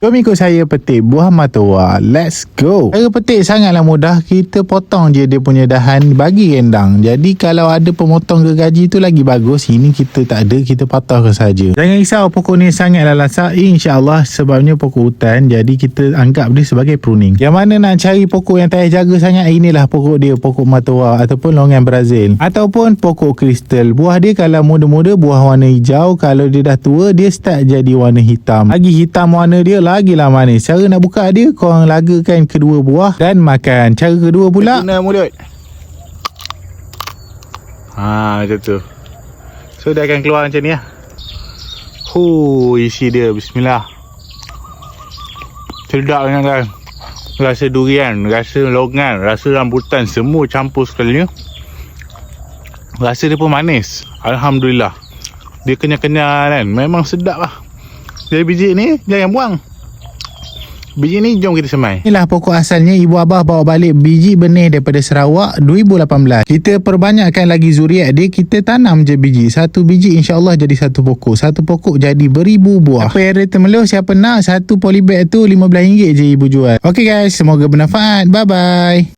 Jom ikut saya petik buah matoa. Let's go. Cara petik sangatlah mudah. Kita potong je dia punya dahan bagi rendang. Jadi kalau ada pemotong gergaji tu lagi bagus. Ini kita tak ada. Kita patahkan saja. Jangan risau pokok ni sangatlah lasak. InsyaAllah sebabnya pokok hutan. Jadi kita anggap dia sebagai pruning. Yang mana nak cari pokok yang tak jaga sangat. Inilah pokok dia. Pokok matoa ataupun longan Brazil. Ataupun pokok kristal. Buah dia kalau muda-muda buah warna hijau. Kalau dia dah tua dia start jadi warna hitam. Lagi hitam warna dia lagilah manis. Cara nak buka dia korang lagakan kedua buah dan makan. Cara kedua pula Guna mulut. Ha, macam tu. So dia akan keluar macam ni lah. Hu, isi dia. Bismillah. Sedap sangat kan. Rasa durian, rasa longan, rasa rambutan semua campur sekali. Rasa dia pun manis. Alhamdulillah. Dia kenyal-kenyal kan. Memang sedap lah. Jadi biji ni jangan buang. Biji ni jom kita semai. Inilah pokok asalnya ibu abah bawa balik biji benih daripada Sarawak 2018. Kita perbanyakkan lagi zuriat dia, kita tanam je biji. Satu biji insyaAllah jadi satu pokok. Satu pokok jadi beribu buah. Apa yang rata meluh siapa nak satu polybag tu RM15 je ibu jual. Okay guys, semoga bermanfaat. Bye bye.